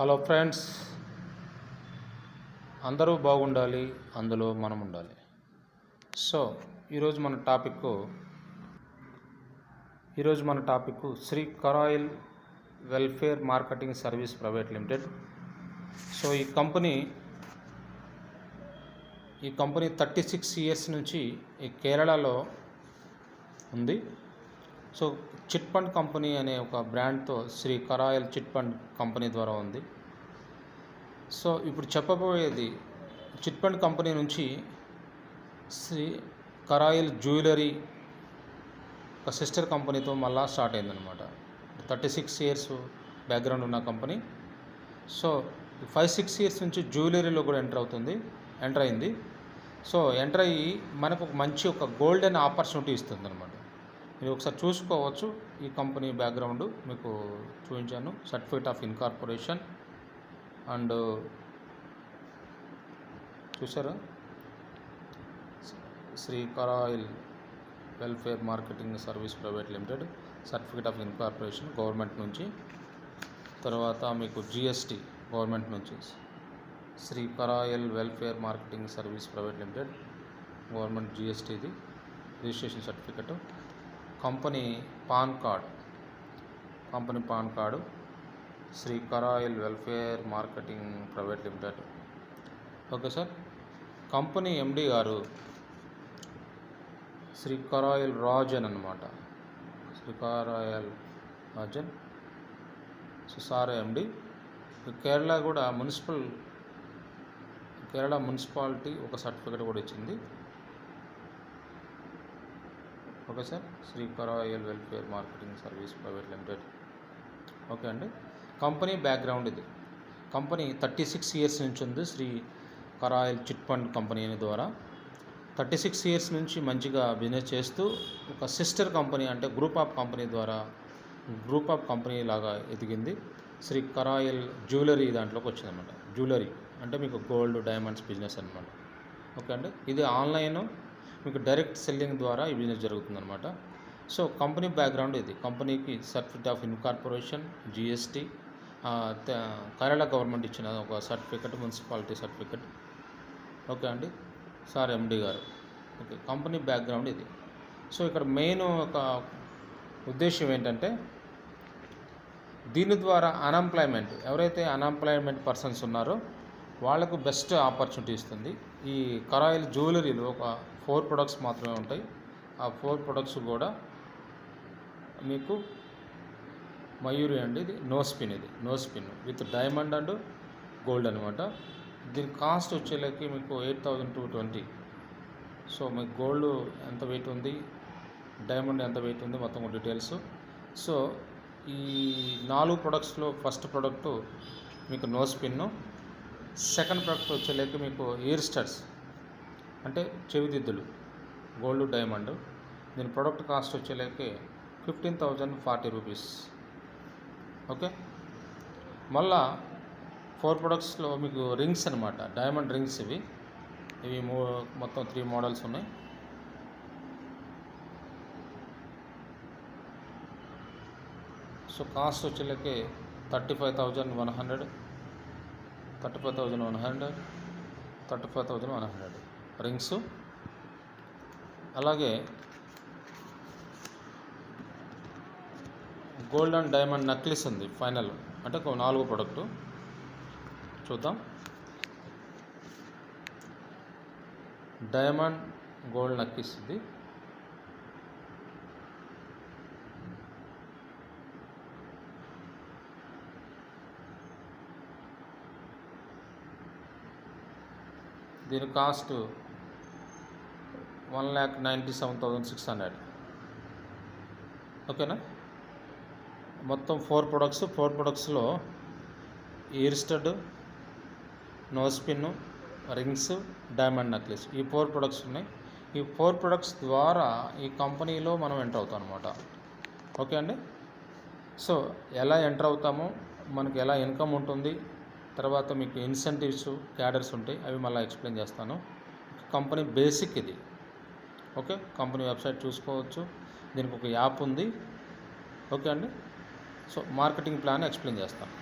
Hello friends అందరూ బాగుండాలి అందులో మనం ఉండాలి. సో ఈరోజు మన టాపిక్ ఈరోజు మన topic Shri Karayil welfare marketing service private limited. So ఈ కంపెనీ ఈ కంపెనీ థర్టీ సిక్స్ ఇయర్స్ నుంచి ఈ కేరళలో ఉంది. సో చిట్ ఫండ్ కంపెనీ అనే ఒక బ్రాండ్తో Shri Karayal chit fund company ద్వారా ఉంది. సో ఇప్పుడు చెప్పబోయేది చిట్ ఫండ్ కంపెనీ నుంచి శ్రీ కరాయిల్ జ్యువెలరీ ఒక సిస్టర్ కంపెనీతో మళ్ళా స్టార్ట్ అయిందనమాట థర్టీ సిక్స్ ఇయర్స్ బ్యాక్గ్రౌండ్ ఉన్న company. So five six years నుంచి జ్యువెలరీలో కూడా ఎంటర్ అవుతుంది ఎంటర్ అయింది. సో ఎంటర్ అయ్యి మనకు ఒక మంచి ఒక గోల్డెన్ ఆపర్చునిటీ ఇస్తుంది అనమాట మీరు ఒకసారి చూసుకోవచ్చు ఈ కంపెనీ బ్యాక్గ్రౌండ్ మీకు చూపించాను. సర్టిఫికేట్ ఆఫ్ ఇన్కార్పొరేషన్ అండ్ చూసారా? Shri Karayil welfare marketing service private limited certificate of incorporation government నుంచి. తర్వాత మీకు జిఎస్టీ గవర్నమెంట్ నుంచి. Shri Karayal welfare marketing service private limited government జిఎస్టీది registration certificate. Company PAN card. Company PAN card Shri Karayil welfare marketing private limited. Okay sir. Company MD గారు శ్రీ కరాయిల్ రాజన్ అనమాట Shri Karayil Rajan. So sir MD Kerala కూడా municipal Kerala municipality ఒక certificate కూడా ఇచ్చింది. Okay sir. Shri పరాయల్ welfare marketing service private limited. Okay అండి. Company background ఇది. Company thirty six years నుంచి ఉంది Shri Karayal chit fund company ద్వారా. థర్టీ సిక్స్ ఇయర్స్ నుంచి మంచిగా బిజినెస్ చేస్తూ ఒక సిస్టర్ కంపెనీ అంటే గ్రూప్ ఆఫ్ కంపెనీ ద్వారా గ్రూప్ ఆఫ్ కంపెనీ లాగా ఎదిగింది. శ్రీ కరాయల్ జ్యువెలరీ దాంట్లోకి వచ్చిందన్నమాట. జ్యువెలరీ అంటే మీకు గోల్డ్ డైమండ్స్ బిజినెస్ అనమాట ఓకే అండి. ఇది ఆన్లైన్ మీకు డైరెక్ట్ సెల్లింగ్ ద్వారా ఈ బిజినెస్ జరుగుతుందన్నమాట. సో కంపెనీ బ్యాక్గ్రౌండ్ ఇది. కంపెనీకి certificate of incorporation GST Kerala government ఇచ్చిన ఒక సర్టిఫికెట్ మున్సిపాలిటీ సర్టిఫికెట్. ఓకే అండి? సార్ ఎండి గారు. ఓకే కంపెనీ బ్యాక్గ్రౌండ్ ఇది. సో ఇక్కడ మెయిన్ ఒక ఉద్దేశం ఏంటంటే దీని ద్వారా అన్ఎంప్లాయ్మెంట్ ఎవరైతే అన్ఎంప్లాయ్మెంట్ పర్సన్స్ ఉన్నారో వాళ్ళకు బెస్ట్ ఆపర్చునిటీ ఇస్తుంది. ఈ కరాయిల్ జ్యువెలరీలో ఒక ఫోర్ ప్రొడక్ట్స్ మాత్రమే ఉంటాయి. ఆ ఫోర్ ప్రొడక్ట్స్ కూడా మీకు మయూరి అండి. ఇది నో స్పిన్ ఇది. No spin. With diamond and gold అనమాట దీని కాస్ట్ వచ్చేలకి మీకు eight thousand two twenty. So మీకు గోల్డ్ ఎంత వెయిట్ ఉంది? డైమండ్ ఎంత వెయిట్ ఉంది? మొత్తం డీటెయిల్స్. సో ఈ నాలుగు ప్రొడక్ట్స్లో ఫస్ట్ ప్రోడక్ట్ మీకు నో స్పిన్ సెకండ్ ప్రోడక్ట్ వచ్చేలేక మీకు ఇయర్ స్టడ్స్ అంటే చెవిదిద్దులు గోల్డ్ డైమండ్. దీని product cost వచ్చేలేక fifteen thousand forty rupees. Okay? మళ్ళా ఫోర్ ప్రొడక్ట్స్లో మీకు రింగ్స్ అనమాట డైమండ్ రింగ్స్ ఇవి. ఇవి మూ మొత్తం త్రీ మోడల్స్ ఉన్నాయి. So cost వచ్చేలకి thirty five thousand one hundred. Thirty five thousand one hundred thirty five thousand one hundred rings. అలాగే గోల్డ్ అండ్ డైమండ్ నెక్లెస్ ఉంది ఫైనల్. అంటే ఒక నాలుగు ప్రొడక్టు. చూద్దాం. డైమండ్ గోల్డ్ నెక్లెస్ ఇది. దీని cost one lakh ninety seven thousand six hundred. ఓకేనా? మొత్తం four products four ప్రొడక్ట్స్లో ear stud nose pin rings diamond necklace ఈ ఫోర్ ప్రొడక్ట్స్ ఉన్నాయి. ఈ ఫోర్ ప్రొడక్ట్స్ ద్వారా ఈ కంపెనీలో మనం ఎంటర్ అవుతాం అనమాట ఓకే అండి? సో ఎలా ఎంటర్ అవుతామో? మనకి ఎలా ఇన్కమ్ ఉంటుంది? తర్వాత మీకు ఇన్సెంటివ్స్ క్యాడర్స్ ఉంటాయి అవి మళ్ళీ ఎక్స్ప్లెయిన్ చేస్తాను. కంపెనీ బేసిక్ ఇది. ఓకే? కంపెనీ వెబ్సైట్ చూసుకోవచ్చు. దీనికి ఒక యాప్ ఉంది. ఓకే అండి? సో మార్కెటింగ్ ప్లాన్ ఎక్స్ప్లెయిన్ చేస్తాను.